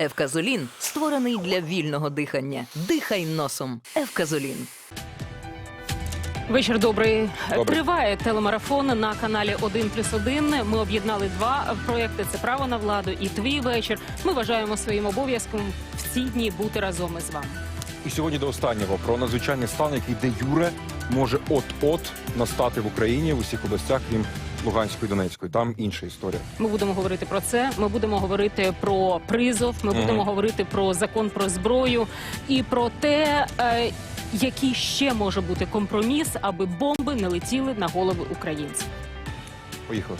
Евказолін створений для вільного дихання. Дихай носом. Евказолін. Вечір добрий. Добрий. Триває телемарафон на каналі 1 плюс 1. Ми об'єднали два проекти: це право на владу і твій вечір. Ми вважаємо своїм обов'язком в ці дні бути разом із вами. І сьогодні до останнього про надзвичайний стан, який де юре може от-от настати в Україні в усіх областях, крім Луганської Донецької. Там інша історія. Ми будемо говорити про це. Ми будемо говорити про призов. Ми Мгм. будемо говорити про закон про зброю і про те, е, який ще може бути компроміс, аби бомби не летіли на голови українців. Поїхали.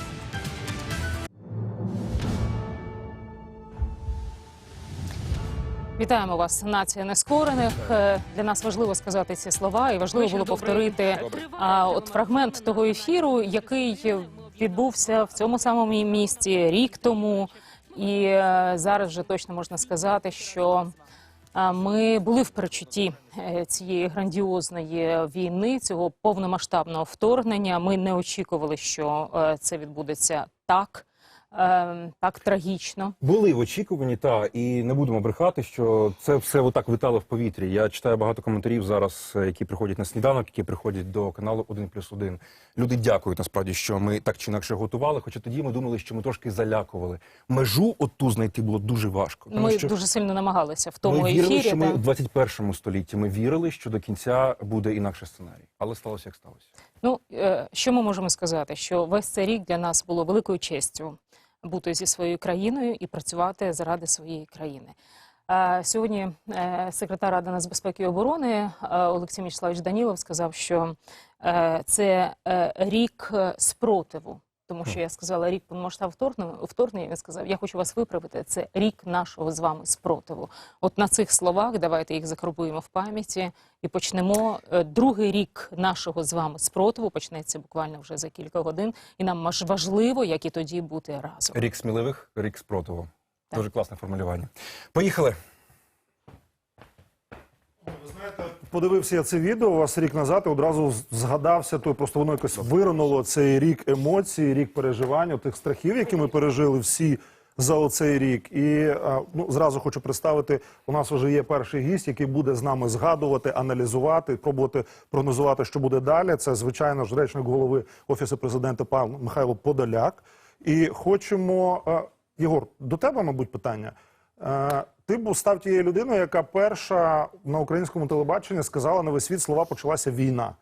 Вітаємо вас, нація нескорених. Е, Для нас важливо сказати ці слова, і важливо було повторити а, от фрагмент того ефіру, який відбувся в цьому самому місці рік тому. І е, зараз вже точно можна сказати, що а, ми були в перечутті е, цієї грандіозної війни, цього повномасштабного вторгнення. Ми не очікували, що е, це відбудеться так, е, так трагічно. Були в очікуванні, та і не будемо брехати, що це все отак витало в повітрі. Я читаю багато коментарів зараз, е, які приходять на сніданок, які приходять до каналу 1 плюс 1. Люди дякують насправді, що ми так чи інакше готували. Хоча тоді ми думали, що ми трошки залякували. Межу оту знайти було дуже важко. Тому Ми що дуже сильно намагалися в тому ми вірили, ефірі. що ми та- у 21 столітті. Ми вірили, що до кінця буде інакше сценарій, але сталося як сталося. Ну е, що ми можемо сказати? Що весь цей рік для нас було великою честю бути зі своєю країною і працювати заради своєї країни. Сьогодні е, секретар Ради нацбезпеки і оборони е, Олексій Мічславович Данілов сказав, що е, це рік спротиву. Тому що я сказала рік повномасштаб вторгнення, вторгнення. Він сказав, я хочу вас виправити. Це рік нашого з вами спротиву. От на цих словах давайте їх закарбуємо в пам'яті і почнемо. Е, Другий рік нашого з вами спротиву почнеться буквально вже за кілька годин, і нам важливо, як і тоді бути разом. Рік сміливих, рік спротиву. Так. Дуже класне формулювання. Поїхали. Подивився я це відео у вас рік назад і одразу згадався, то просто воно якось виринуло цей рік емоцій, рік переживань, тих страхів, які ми пережили всі за оцей рік. І ну, зразу хочу представити, у нас вже є перший гість, який буде з нами згадувати, аналізувати, пробувати прогнозувати, що буде далі. Це, звичайно ж, речник голови Офісу президента пан Михайло Подоляк. І хочемо, е, Єгор, до тебе, мабуть, питання. Ти був став тією людиною, яка перша на українському телебаченні сказала весь світ слова почалася війна.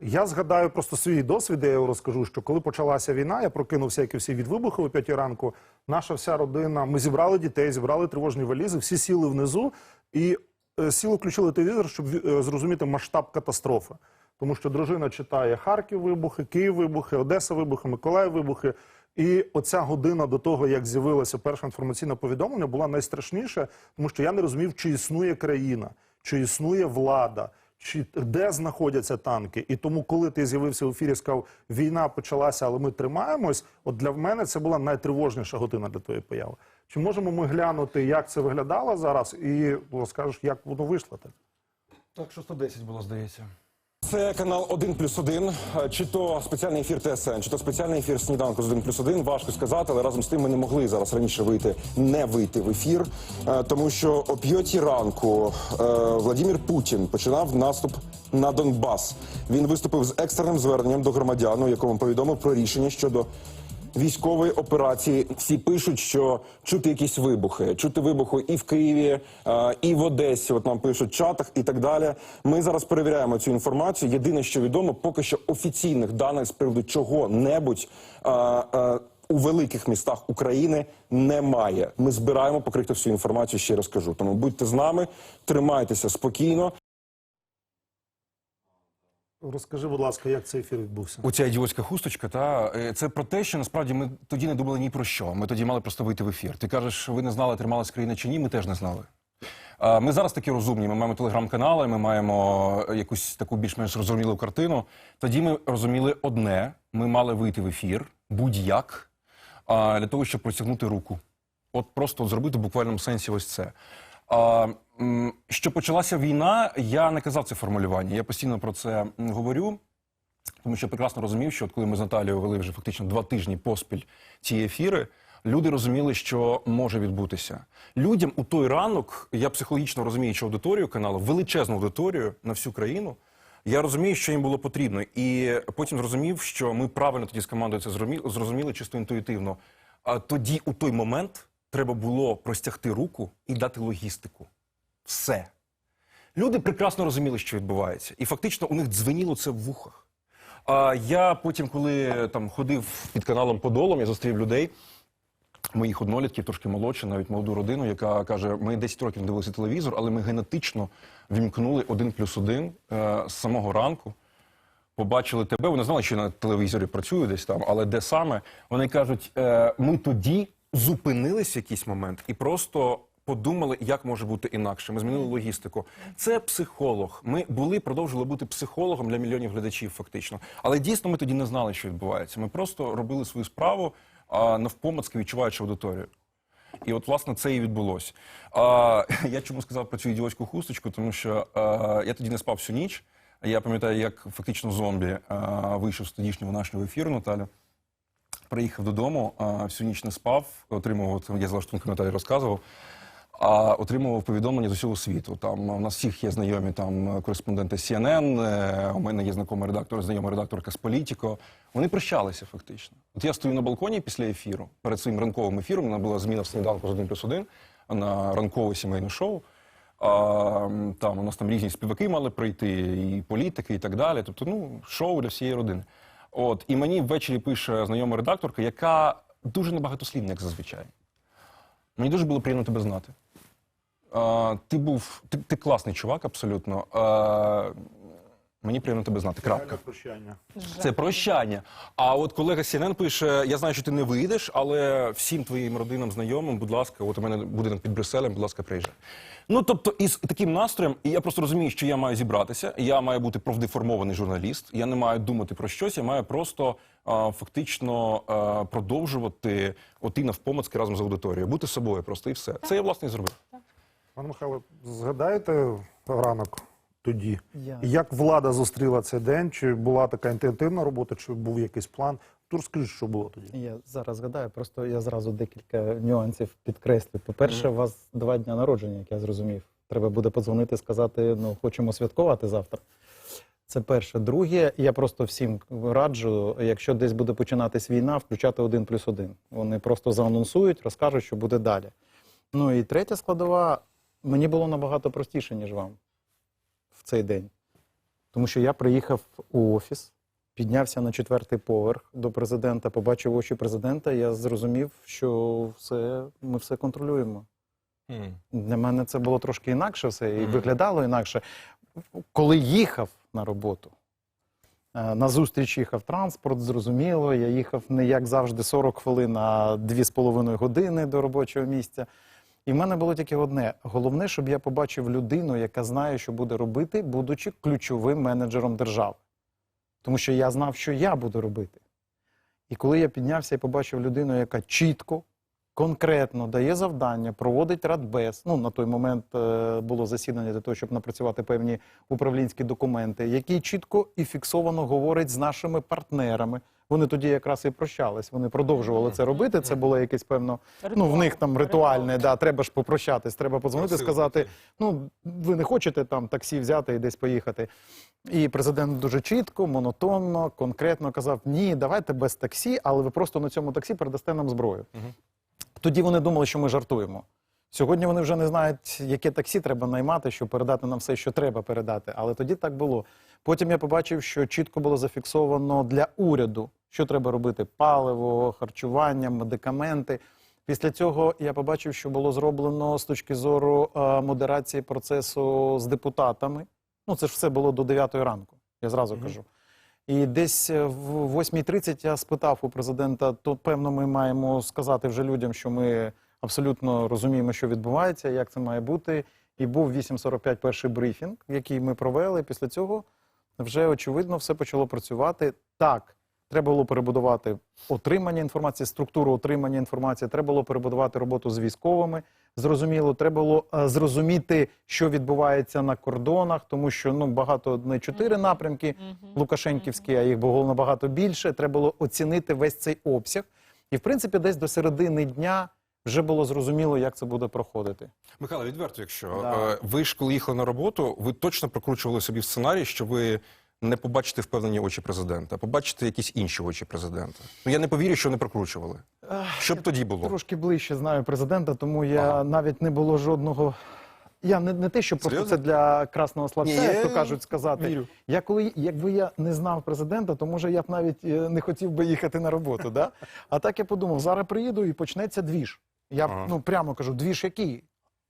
Я згадаю просто свій досвід, я його розкажу, що коли почалася війна, я прокинувся, як і всі від вибуху о 5 ранку. Наша вся родина, ми зібрали дітей, зібрали тривожні валізи, всі сіли внизу і е, сіли, включили телевізор, щоб е, зрозуміти масштаб катастрофи. Тому що дружина читає Харків вибухи, Київ вибухи, Одеса вибухи, Миколаїв вибухи. І оця година до того, як з'явилося перше інформаційне повідомлення, була найстрашніша, тому що я не розумів, чи існує країна, чи існує влада, чи де знаходяться танки. І тому, коли ти з'явився в ефірі, сказав, війна почалася, але ми тримаємось. От для мене це була найтривожніша година для твоєї появи. Чи можемо ми глянути, як це виглядало зараз, і розкажеш, як воно вийшло так? Так, що 110 було, здається. Це канал 1 плюс 1, чи то спеціальний ефір ТСН, чи то спеціальний ефір сніданку з 1 плюс 1, важко сказати, але разом з тим ми не могли зараз раніше вийти, не вийти в ефір, е, тому що о п'ятій ранку е, Владимир Путін починав наступ на Донбас. Він виступив з екстреним зверненням до громадян, у якому повідомив про рішення щодо військової операції. Всі пишуть, що чути якісь вибухи, чути вибухи і в Києві, е, і в Одесі. От нам пишуть в чатах і так далі. Ми зараз перевіряємо цю інформацію. Єдине, що відомо, поки що офіційних даних з приводу чого-небудь. е, е, у великих містах України немає. Ми збираємо покрити всю інформацію. Ще раз кажу. Тому будьте з нами, тримайтеся спокійно. Розкажи, будь ласка, як цей ефір відбувся? Оця ідіотська хусточка, та е, це про те, що насправді ми тоді не думали ні про що. Ми тоді мали просто вийти в ефір. Ти кажеш, ви не знали, трималась країна чи ні? Ми теж не знали. Ми зараз такі розумні. Ми маємо телеграм-канали, ми маємо якусь таку більш-менш розумілу картину. Тоді ми розуміли одне: ми мали вийти в ефір будь-як для того, щоб протягнути руку. От просто зробити в буквальному сенсі ось це. Що почалася війна, я не казав це формулювання. Я постійно про це говорю. Тому що прекрасно розумів, що от коли ми з Наталією вели вже фактично два тижні поспіль ці ефіри, Люди розуміли, що може відбутися. Людям у той ранок, я психологічно розуміючи аудиторію каналу, величезну аудиторію на всю країну. Я розумію, що їм було потрібно, і потім зрозумів, що ми правильно тоді з командою це зрозуміли чисто інтуїтивно. А тоді, у той момент, треба було простягти руку і дати логістику. Все. Люди прекрасно розуміли, що відбувається, і фактично у них дзвеніло це в вухах. А я потім, коли там ходив під каналом Подолом, я зустрів людей, моїх однолітків, трошки молодше, навіть молоду родину, яка каже: ми 10 років не дивилися телевізор, але ми генетично вімкнули один плюс один е, з самого ранку. Побачили тебе, вони знали, що на телевізорі працюю десь там, але де саме вони кажуть, е, ми тоді зупинились в якийсь момент і просто подумали, як може бути інакше. Ми змінили логістику. Це психолог. Ми були, продовжили бути психологом для мільйонів глядачів, фактично. Але дійсно ми тоді не знали, що відбувається. Ми просто робили свою справу а, навпомацьки відчуваючи аудиторію. І от, власне, це і відбулося. А, я чому сказав про цю ідіотську хусточку, тому що а, я тоді не спав всю ніч. Я пам'ятаю, як фактично зомбі а, вийшов з тодішнього нашого ефіру, Наталя. Приїхав додому, а, всю ніч не спав, отримував, я за лаштунку Наталі розказував, а отримував повідомлення з усього світу. Там у нас всіх є знайомі там кореспонденти CNN, е, у мене є знайомий редактор, знайома редакторка з Політіко. Вони прощалися фактично. От я стою на балконі після ефіру, перед своїм ранковим ефіром. Мене була зміна в сніданку з 1 плюс 1 на ранкове сімейне шоу. А, там у нас там різні співаки мали прийти, і політики, і так далі. Тобто, ну, шоу для всієї родини. От, і мені ввечері пише знайома редакторка, яка дуже небагатослівна, як зазвичай. Мені дуже було приємно тебе знати. А, ти був ти, ти класний чувак, абсолютно. А, мені приємно тебе знати. Крапка. Прощання. Це прощання. А от колега CNN пише: я знаю, що ти не вийдеш, але всім твоїм родинам, знайомим, будь ласка, от у мене будинок під Брюсселем, будь ласка, приїжджай. Ну тобто, із таким настроєм, і я просто розумію, що я маю зібратися. Я маю бути профдеформований журналіст. Я не маю думати про щось, я маю просто а, фактично а, продовжувати оти навпомацки разом з аудиторією, бути собою просто і все. Це я власне і зробив. Пане Михайло, згадаєте ранок тоді? Я- Як влада зустріла цей день? Чи була така інтенсивна робота, чи був якийсь план? То розкажіть, що було тоді? Я зараз згадаю, просто я зразу декілька нюансів підкреслю. По-перше, у вас два дня народження, як я зрозумів. Треба буде подзвонити, сказати, ну хочемо святкувати завтра. Це перше. Друге, я просто всім раджу, якщо десь буде починатись війна, включати один плюс один. Вони просто заанонсують, розкажуть, що буде далі. Ну і третя складова, мені було набагато простіше, ніж вам в цей день. Тому що я приїхав у офіс, піднявся на четвертий поверх до президента, побачив очі президента. Я зрозумів, що все, ми все контролюємо. Для мене це було трошки інакше все і Мгм. виглядало інакше. Коли їхав на роботу, е, на зустріч їхав транспорт, зрозуміло. Я їхав не як завжди 40 хвилин, а 2,5 години до робочого місця. І в мене було тільки одне: головне, щоб я побачив людину, яка знає, що буде робити, будучи ключовим менеджером держави. Тому що я знав, що я буду робити. І коли я піднявся і побачив людину, яка чітко, конкретно дає завдання, проводить радбез. Ну на той момент е, було засідання для того, щоб напрацювати певні управлінські документи, який чітко і фіксовано говорить з нашими партнерами. Вони тоді якраз і прощались. Вони продовжували це робити. Це було якесь певно. Ну в них там ритуальне, да, треба ж попрощатись, треба подзвонити, сказати: ну ви не хочете там таксі взяти і десь поїхати. І президент дуже чітко, монотонно, конкретно казав: ні, давайте без таксі, але ви просто на цьому таксі передасте нам зброю. Тоді вони думали, що ми жартуємо. Сьогодні вони вже не знають, яке таксі треба наймати, щоб передати нам все, що треба передати. Але тоді так було. Потім я побачив, що чітко було зафіксовано для уряду, що треба робити: паливо, харчування, медикаменти. Після цього я побачив, що було зроблено з точки зору е, модерації процесу з депутатами. Ну, це ж все було до 9 ранку, я зразу кажу. І десь е, в 8.30 я спитав у президента, то певно ми маємо сказати вже людям, що ми абсолютно розуміємо, що відбувається, як це має бути. І був 8.45 перший брифінг, який ми провели. Після цього вже очевидно все почало працювати. Так, треба було перебудувати отримання інформації, структуру отримання інформації. Треба було перебудувати роботу з військовими. Зрозуміло, треба було е, зрозуміти, що відбувається на кордонах, тому що ну багато не чотири напрямки Лукашенківські, а їх було набагато більше. Треба було оцінити весь цей обсяг. І в принципі, десь до середини дня вже було зрозуміло, як це буде проходити. Михайло, відверто, якщо Да. е, ви ж коли їхали на роботу, ви точно прокручували собі в сценарій, що ви не побачите впевнені очі президента, а побачите якісь інші очі президента. Ну я не повірю, що не прокручували. Що б тоді було? Трошки ближче знаю президента, тому я Ага. навіть не було жодного. Я не, не те, що просто Серйозно? це для красного словця, Ні, як то кажуть сказати. вірю. Я коли, якби я не знав президента, то може я б навіть е, не хотів би їхати на роботу. Да? А так я подумав, зараз приїду і почнеться двіж. Я Ага. ну прямо кажу, двіж який?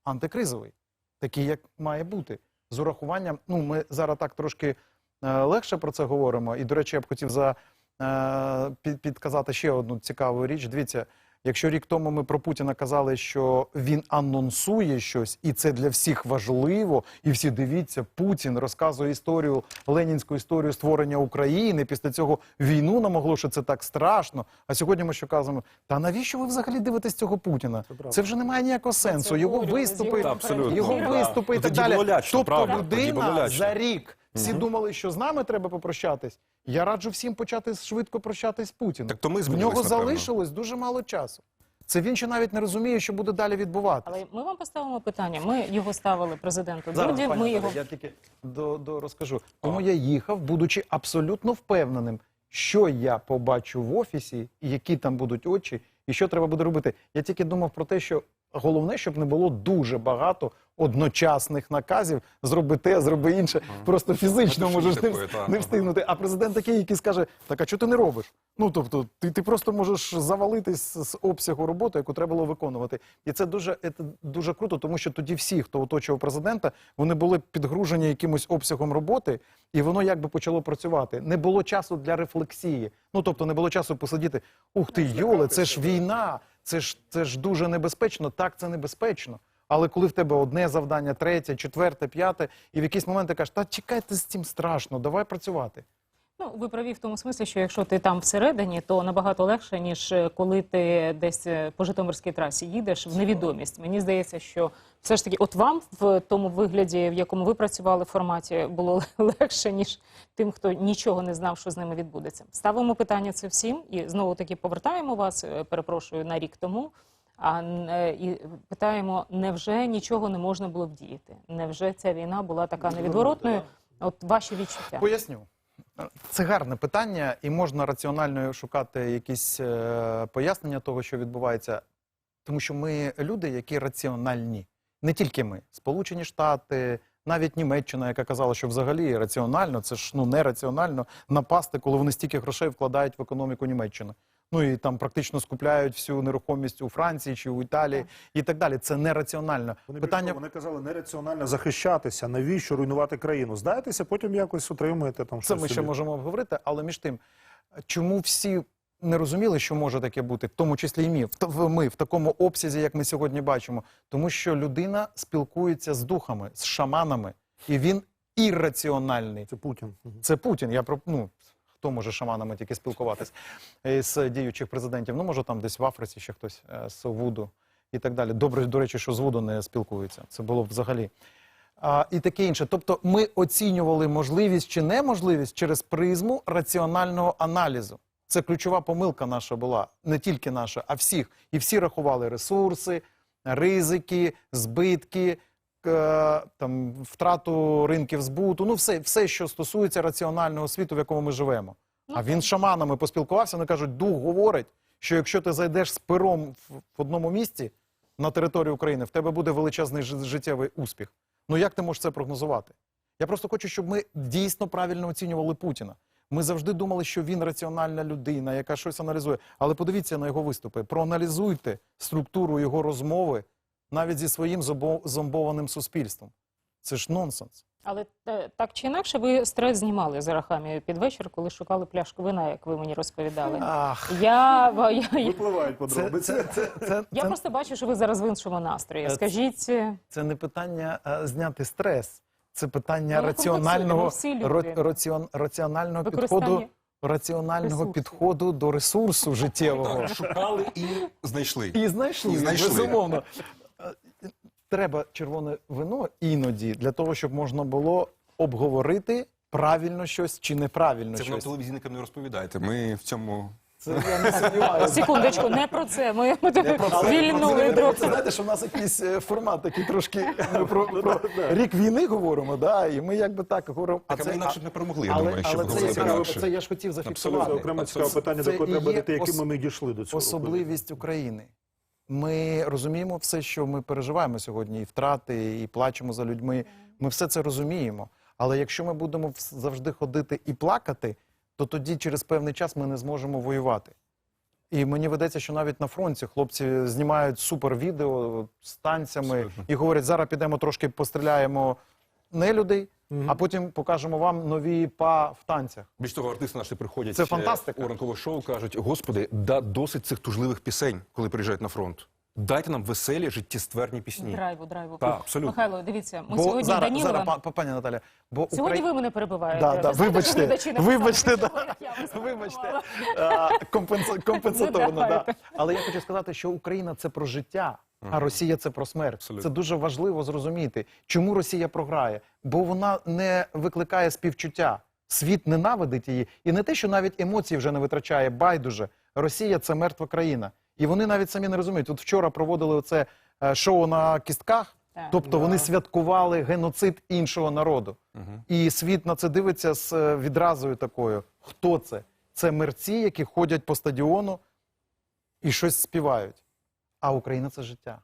Антикризовий, такий, як має бути. З урахуванням, ну ми зараз так трошки легше про це говоримо. І, до речі, я б хотів за, е, підказати ще одну цікаву річ. Дивіться, якщо рік тому ми про Путіна казали, що він анонсує щось, і це для всіх важливо, і всі дивіться, Путін розказує історію, ленінську історію створення України. Після цього війну нам могло, що це так страшно. А сьогодні ми що кажемо? Та навіщо ви взагалі дивитесь цього Путіна? правда. Це вже не має ніякого сенсу. Його виступи, його виступи і Ну, так далі. тобто людина за рік. Всі думали, що з нами треба попрощатись. Я раджу всім почати швидко прощатись з Путіним. Так то ми В нього напевно. залишилось дуже мало часу. Це він ще навіть не розуміє, що буде далі відбуватися. Але ми вам поставимо питання. Ми його ставили президенту Зараз, Дуді. пані Ми його я тільки до, до розкажу. Тому я їхав, будучи абсолютно впевненим, що я побачу в офісі, і які там будуть очі, і що треба буде робити. Я тільки думав про те, що головне, щоб не було дуже багато одночасних наказів. Зроби те, зроби інше. Просто фізично Ну, можеш не, такої, вс- та, не ага. встигнути. А президент такий, який скаже: так а що ти не робиш? Ну тобто, ти, ти просто можеш завалитись з обсягу роботи, яку треба було виконувати. І це дуже, це дуже круто, тому що тоді всі, хто оточував президента, вони були підгружені якимось обсягом роботи, і воно якби почало працювати. Не було часу для рефлексії. Ну тобто, не було часу посидіти. Ух ти, Йоле, це ж війна, це ж це ж дуже небезпечно. Так, це небезпечно. Але коли в тебе одне завдання, третє, четверте, п'яте, і в якийсь момент ти кажеш, та чекайте з цим страшно, давай працювати. Ну, ви праві в тому смислі, що якщо ти там всередині, то набагато легше, ніж е, коли ти десь е, по Житомирській трасі їдеш в невідомість. Мені здається, що все ж таки, от вам в тому вигляді, в якому ви працювали в форматі, було легше, ніж тим, хто нічого не знав, що з ними відбудеться. Ставимо питання це всім, і знову таки повертаємо вас, е, перепрошую, на рік тому. А е, і питаємо, невже нічого не можна було вдіяти? Невже ця війна була така невідворотною? От ваші відчуття. Поясню. Це гарне питання, і можна раціонально шукати якісь е, пояснення того, що відбувається. Тому що ми люди, які раціональні. Не тільки ми. Сполучені Штати, навіть Німеччина, яка казала, що взагалі раціонально, це ж ну нераціонально напасти, коли вони стільки грошей вкладають в економіку Німеччини. Ну і там практично скупляють всю нерухомість у Франції чи у Італії і так далі. Це нераціонально. Вони, Питання вони казали нераціонально захищатися, навіщо руйнувати країну? Здаєтеся, потім якось отримуєте там Це щось ми ще можемо обговорити, але між тим, чому всі не розуміли, що може таке бути, в тому числі і ми, в, в- ми в такому обсязі, як ми сьогодні бачимо, тому що людина спілкується з духами, з шаманами, і він ірраціональний. Це Путін. Це Путін. Я про ну хто може шаманами тільки спілкуватись Е, з діючих президентів? Ну може там десь в Африці ще хтось е, з Вуду і так далі. Добре, до речі, що з Вуду не спілкуються. Це було б взагалі. А, і таке інше. Тобто, ми оцінювали можливість чи неможливість через призму раціонального аналізу. Це ключова помилка наша була, не тільки наша, а всіх. І всі рахували ресурси, ризики, збитки, там, втрату ринків збуту. Ну, все, все, що стосується раціонального світу, в якому ми живемо. А він з шаманами поспілкувався, вони кажуть, дух говорить, що якщо ти зайдеш з пером в, в одному місці на територію України, в тебе буде величезний життєвий успіх. Ну як ти можеш це прогнозувати? Я просто хочу, щоб ми дійсно правильно оцінювали Путіна. Ми завжди думали, що він раціональна людина, яка щось аналізує. Але подивіться на його виступи, проаналізуйте структуру його розмови навіть зі своїм зомбованим суспільством. Це ж нонсенс. Але е, так чи інакше, ви стрес знімали з Арахамією під вечір, коли шукали пляшку вина, як ви мені розповідали. Ах, Я, Випливають подробиці. це, це, це, я це, просто бачу, що ви зараз в іншому настрої. Е, Скажіть, е, це не питання е, зняти стрес, це питання Ну, раціонального, раціон- раціонального підходу, раціонального ресурсів. підходу до ресурсу життєвого. Шукали і знайшли. І знайшли, І знайшли. безумовно. Треба червоне вино іноді для того, щоб можна було обговорити правильно щось чи неправильно Це ви нам щось. телевізійникам не розповідайте. Ми в цьому Це я не сумніваюся. Секундочку, не про це. Ми, ми тут Але вільнули це, знаєте, що в нас якийсь е, формат такий трошки ми про, про рік війни говоримо, да, і ми якби так говоримо. Так, а ми інакше б не перемогли, я але, думаю, б але це, говорили якраз, інакше. це я ж хотів зафіксувати. Це окреме цікаве питання, Це до якого і треба дійти, яким ос- ми дійшли до цього. Особливість України. Ми розуміємо все, що ми переживаємо сьогодні, і втрати, і плачемо за людьми. Ми все це розуміємо. Але якщо ми будемо завжди ходити і плакати, то тоді через певний час ми не зможемо воювати. І мені видається, що навіть на фронті хлопці знімають супер відео з танцями і говорять, зараз підемо трошки постріляємо не людей, а потім покажемо вам нові па в танцях. Більш того, артисти наші приходять Це е, фантастика. у ранкове шоу, кажуть: Господи, да досить цих тужливих пісень, коли приїжджають на фронт. Дайте нам веселі, життєстверні пісні. Драйву, драйву. Так, абсолютно. Михайло, дивіться, ми бо сьогодні зараз, Данілова... зараз, па- пані Наталя, бо Сьогодні Украї- ви мене перебиваєте. Да, да, Ви знаєте, вибачте, глядачі вибачте, да. я вас Вибачте, перебивала. а, компенса- компенсаторно, да. давайте. Але я хочу сказати, що Україна це про життя, а Росія це про смерть. Абсолютно. Це дуже важливо зрозуміти. Чому Росія програє? Бо вона не викликає співчуття. Світ ненавидить її. І не те, що навіть емоції вже не витрачає, байдуже. Росія це мертва країна. І вони навіть самі не розуміють. От вчора проводили оце е, шоу на кістках. Так. Тобто вони святкували геноцид іншого народу. І світ на це дивиться з е, відразою такою. Хто це? Це мерці, які ходять по стадіону і щось співають. А Україна це життя.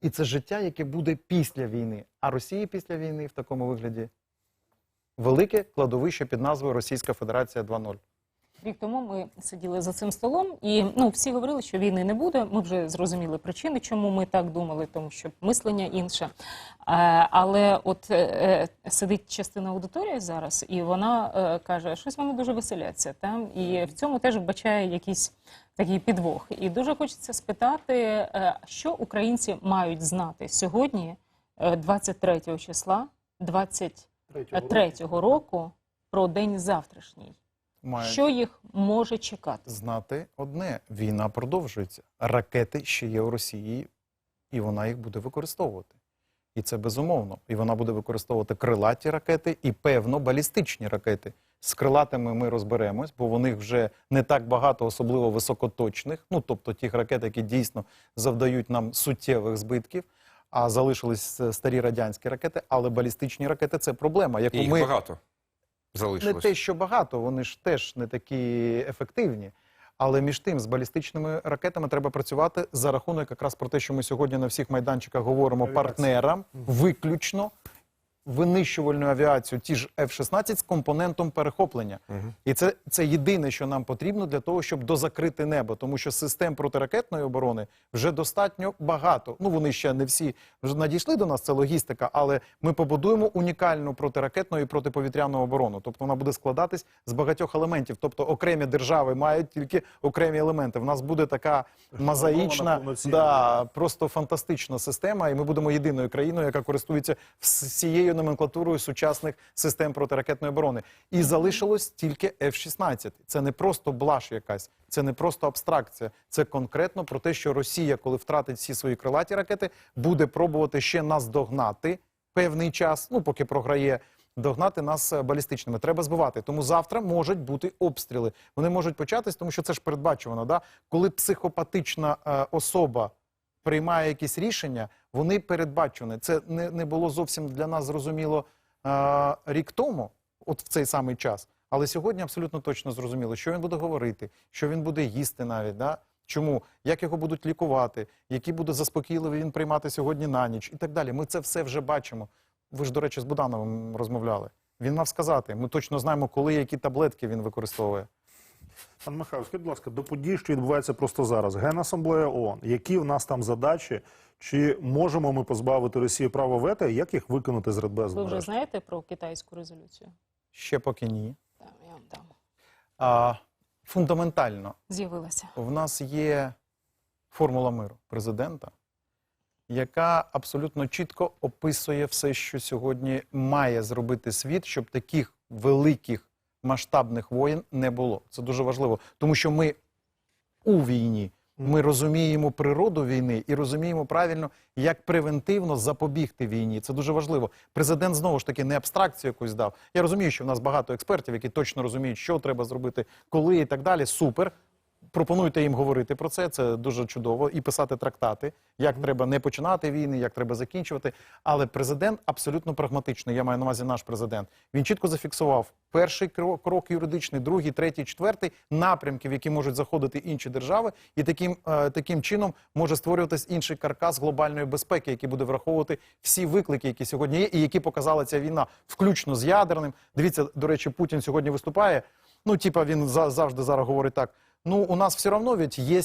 І це життя, яке буде після війни. А Росії після війни в такому вигляді велике кладовище під назвою Російська Федерація 2.0. Рік тому ми сиділи за цим столом, і ну всі говорили, що війни не буде. Ми вже зрозуміли причини, чому ми так думали, тому що мислення інше. Е, але от е, е, сидить частина аудиторії зараз, і вона е, каже, щось вони дуже веселяться. Там і в цьому теж вбачає якийсь такий підвох. І дуже хочеться спитати, е, що українці мають знати сьогодні, е, 23 числа, 23 року, про день завтрашній. Мають Що їх може чекати? знати одне: війна продовжується. Ракети ще є у Росії, і вона їх буде використовувати. І це безумовно. І вона буде використовувати крилаті ракети і, певно, балістичні ракети. З крилатими ми розберемось, бо в них вже не так багато, особливо високоточних, ну тобто тих ракет, які дійсно завдають нам суттєвих збитків. А залишились старі радянські ракети, але балістичні ракети це проблема, яку І їх ми багато не те, що багато, вони ж теж не такі ефективні. Але між тим, з балістичними ракетами треба працювати за рахунок якраз про те, що ми сьогодні на всіх майданчиках говоримо Авіація. партнерам, виключно винищувальну авіацію, ті ж F-16 з компонентом перехоплення. І це, це єдине, що нам потрібно для того, щоб дозакрити небо, тому що систем протиракетної оборони вже достатньо багато. Ну вони ще не всі вже надійшли до нас. Це логістика, але ми побудуємо унікальну протиракетну і протиповітряну оборону. Тобто вона буде складатись з багатьох елементів. Тобто окремі держави мають тільки окремі елементи. В нас буде така мозаїчна, да, просто фантастична система, і ми будемо єдиною країною, яка користується всією номенклатурою сучасних систем протиракетної оборони. І залишилось тільки F-16. Це не просто блаш якась, це не просто абстракція. Це конкретно про те, що Росія, коли втратить всі свої крилаті ракети, буде пробувати ще нас догнати певний час, ну поки програє. Догнати нас е, балістичними треба збивати. Тому завтра можуть бути обстріли. Вони можуть початись, тому що це ж передбачувано. Да? Коли психопатична е, особа приймає якісь рішення, вони передбачені. Це не, не було зовсім для нас зрозуміло е, рік тому, от в цей самий час. Але сьогодні абсолютно точно зрозуміло, що він буде говорити, що він буде їсти навіть. Да? Чому, як його будуть лікувати, які буде заспокійливі він приймати сьогодні на ніч і так далі. Ми це все вже бачимо. Ви ж, до речі, з Будановим розмовляли. Він мав сказати. Ми точно знаємо, коли які таблетки він використовує. Пан Михайло, скажіть, будь ласка, до подій, що відбувається просто зараз. Генасамблея ООН. Які в нас там задачі? Чи можемо ми позбавити Росії права вето? і Як їх виконати з Радбезу? Ви вже нарешті? знаєте про китайську резолюцію? Ще поки ні. Так, я вам дам. А, фундаментально З'явилася. в нас є формула миру президента, яка абсолютно чітко описує все, що сьогодні має зробити світ, щоб таких великих масштабних воєн не було. Це дуже важливо, тому що ми у війні. Ми розуміємо природу війни і розуміємо правильно, як превентивно запобігти війні. Це дуже важливо. Президент знову ж таки не абстракцію якусь дав. Я розумію, що в нас багато експертів, які точно розуміють, що треба зробити, коли і так далі. Супер. Пропонуйте їм говорити про це. Це дуже чудово, і писати трактати, як треба не починати війни, як треба закінчувати. Але президент абсолютно прагматичний. Я маю на увазі наш президент. Він чітко зафіксував перший крок, крок юридичний, другий, третій, четвертий напрямки, в які можуть заходити інші держави, і таким, е, таким чином може створюватись інший каркас глобальної безпеки, який буде враховувати всі виклики, які сьогодні є, і які показала ця війна, включно з ядерним. Дивіться, до речі, Путін сьогодні виступає. Ну, типа, він за- завжди зараз говорить так: ну, у нас все одно ведь є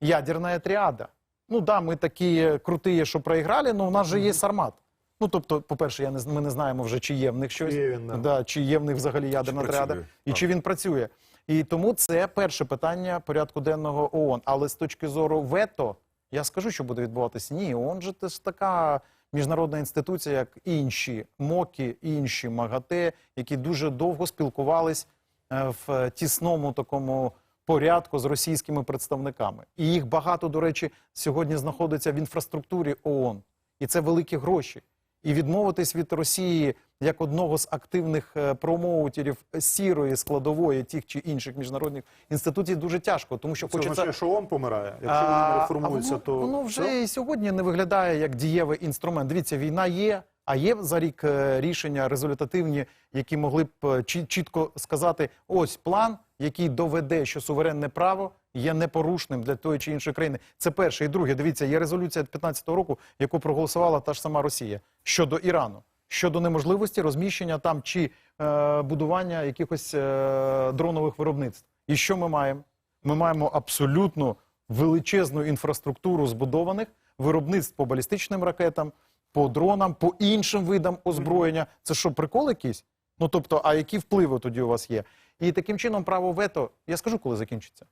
ядерна тріада. Ну да, ми такі круті, що проіграли, але у нас же є сармат. Ну, тобто, по-перше, я не, ми не знаємо вже, чи є в них щось, Чи є він, да. да, чи є в них взагалі ядерна працює, тріада, і чи він працює. І тому це перше питання порядку денного ООН. Але з точки зору вето, я скажу, що буде відбуватися. Ні, ООН же теж така міжнародна інституція, як інші МОКІ, інші МАГАТЕ, які дуже довго спілкувались е, в тісному такому порядку з російськими представниками. І їх багато, до речі, сьогодні знаходиться в інфраструктурі ООН. І це великі гроші. І відмовитись від Росії як одного з активних е, промоутерів сірої складової тих чи інших міжнародних інституцій дуже тяжко, тому що Це хочеться означає, що ООН помирає. Якщо а, не реформуються, а воно, то воно вже все? і сьогодні не виглядає як дієвий інструмент. Дивіться, війна є, а є за рік е, рішення результативні, які могли б е, чітко сказати: ось план, який доведе, що суверенне право є непорушним для тої чи іншої країни. Це перше. І друге, дивіться, є резолюція 15-го року, яку проголосувала та ж сама Росія щодо Ірану. Щодо неможливості розміщення там чи е, будування якихось е, дронових виробництв. І що ми маємо? Ми маємо абсолютно величезну інфраструктуру збудованих виробництв по балістичним ракетам, по дронам, по іншим видам озброєння. Це що, прикол якийсь? Ну тобто, а які впливи тоді у вас є? І таким чином право вето, я скажу, коли закінчиться.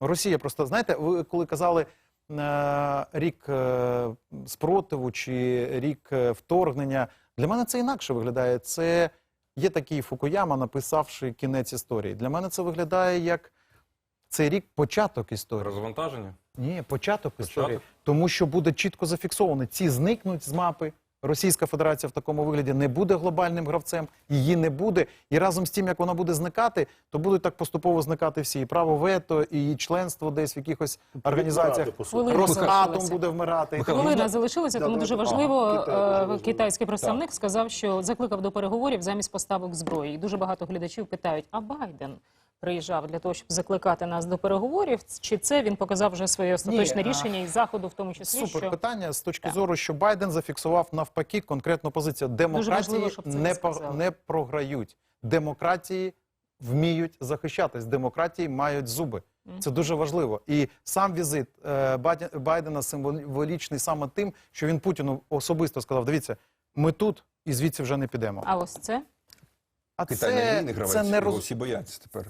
Росія просто, знаєте, ви коли казали е, рік е, спротиву чи рік е, вторгнення, для мене це інакше виглядає. Це є такий Фукуяма, написавши кінець історії. Для мене це виглядає як цей рік початок історії. Розвантаження? Ні, початок історії. Тому що буде чітко зафіксовано. Ці зникнуть з мапи. Російська Федерація в такому вигляді не буде глобальним гравцем, її не буде. І разом з тим, як вона буде зникати, то будуть так поступово зникати всі. І право вето, і членство десь в якихось організаціях. Росатом буде вмирати. Хвилина залишилася, тому дуже важливо. Китай е, важливо. Китайський представник сказав, що закликав до переговорів замість поставок зброї. І дуже багато глядачів питають: а Байден приїжджав для того, щоб закликати нас до переговорів? Чи це він показав вже своє остаточне Ні, рішення і заходу, в тому числі Супер що питання з точки зору, що Байден зафіксував навпаки конкретну позицію. Демократії важливо, не, по- не програють. Демократії вміють захищатись. Демократії мають зуби. Це дуже важливо. І сам візит е, Байдена символічний саме тим, що він Путіну особисто сказав: дивіться, ми тут і звідси вже не підемо. а ось це А Китай це, надійний гравець, це не його роз... всі бояться тепер.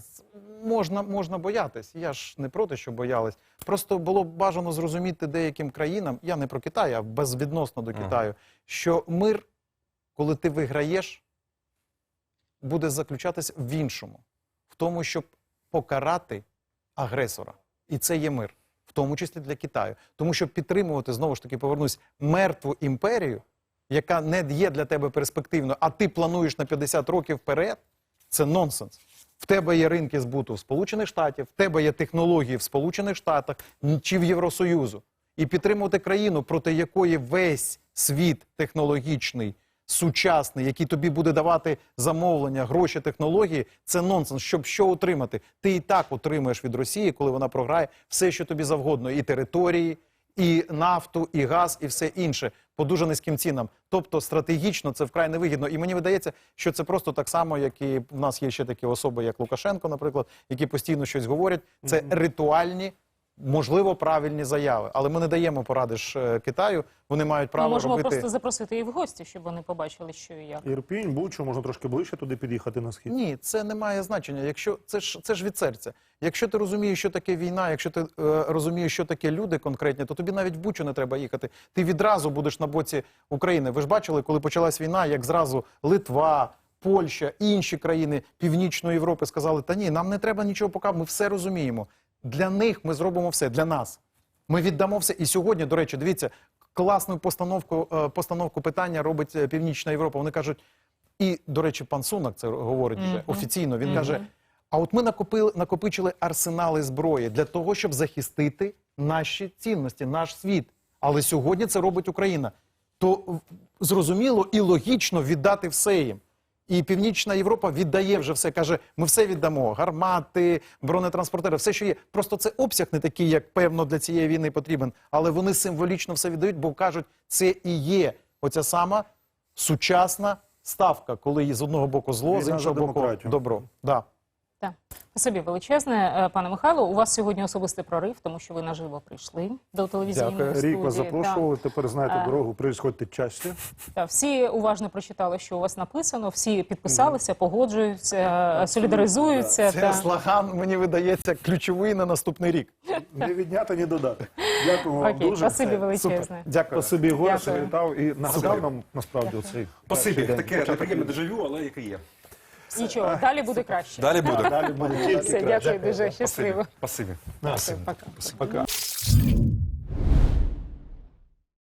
можна, можна боятись. Я ж не проти, що боялись. Просто було б бажано зрозуміти деяким країнам, я не про Китай, а безвідносно до Китаю, що мир, коли ти виграєш, буде заключатись в іншому, в тому, щоб покарати агресора. І це є мир, в тому числі для Китаю. Тому що підтримувати, знову ж таки, повернусь, мертву імперію, яка не є для тебе перспективною, а ти плануєш на 50 років вперед, це нонсенс. В тебе є ринки збуту в Сполучених Штатів, в тебе є технології в Сполучених Штатах чи в Євросоюзу. І підтримувати країну, проти якої весь світ технологічний, сучасний, який тобі буде давати замовлення, гроші, технології, це нонсенс. Щоб що отримати? Ти і так отримаєш від Росії, коли вона програє все, що тобі завгодно, і території, і нафту, і газ, і все інше по дуже низьким цінам. Тобто стратегічно це вкрай невигідно. І мені видається, що це просто так само, як і в нас є ще такі особи, як Лукашенко, наприклад, які постійно щось говорять. Це ритуальні. Можливо, правильні заяви, але ми не даємо поради ж е, Китаю. Вони мають ми можемо робити. просто запросити їх в гості, щоб вони побачили, що і як. Ірпінь, Бучу, можна трошки ближче туди під'їхати на схід. Ні, це не має значення. Якщо це ж це ж від серця. Якщо ти розумієш, що таке війна, якщо ти е, розумієш, що таке люди конкретні, то тобі навіть в Бучу не треба їхати. Ти відразу будеш на боці України. Ви ж бачили, коли почалась війна, як зразу Литва. Польща, інші країни Північної Європи сказали: та ні, нам не треба нічого показувати, ми все розуміємо. Для них ми зробимо все, для нас. Ми віддамо все. І сьогодні, до речі, дивіться, класну постановку, е, постановку питання робить е, Північна Європа. Вони кажуть, і, до речі, пан Сунак це говорить вже офіційно. Він каже: А от ми накопили, накопичили арсенали зброї для того, щоб захистити наші цінності, наш світ. Але сьогодні це робить Україна. То зрозуміло і логічно віддати все їм. І Північна Європа віддає вже все. каже: ми все віддамо: гармати, бронетранспортери, все, що є. Просто це обсяг не такий, як певно для цієї війни потрібен. Але вони символічно все віддають, бо кажуть, це і є оця сама сучасна ставка, коли є з одного боку зло, Війна з іншого боку демократію. добро. Да. Так. Спасибі величезне, Е, пане Михайло. У вас сьогодні особистий прорив, тому що ви наживо прийшли до телевізійної Дякую. студії. Рік вас запрошували, тепер знаєте Е. дорогу, приходьте часті. Так, всі уважно прочитали, що у вас написано, всі підписалися, погоджуються, солідаризуються. Це та. слоган, мені видається, ключовий на наступний рік. Не відняти, ні додати. Дякую вам Окей, дуже. спасибі величезне. Супер. Дякую. Спасибі, Ігор, що Дякую. завітав і нагадав нам насправді оцей. Спасибі, таке неприємне дежавю, але яке є. Нічого, далі буде краще. Далі буде. Далі буде тільки Все, краще. дякую дуже щасливо. Спасибі. Пока. Пока.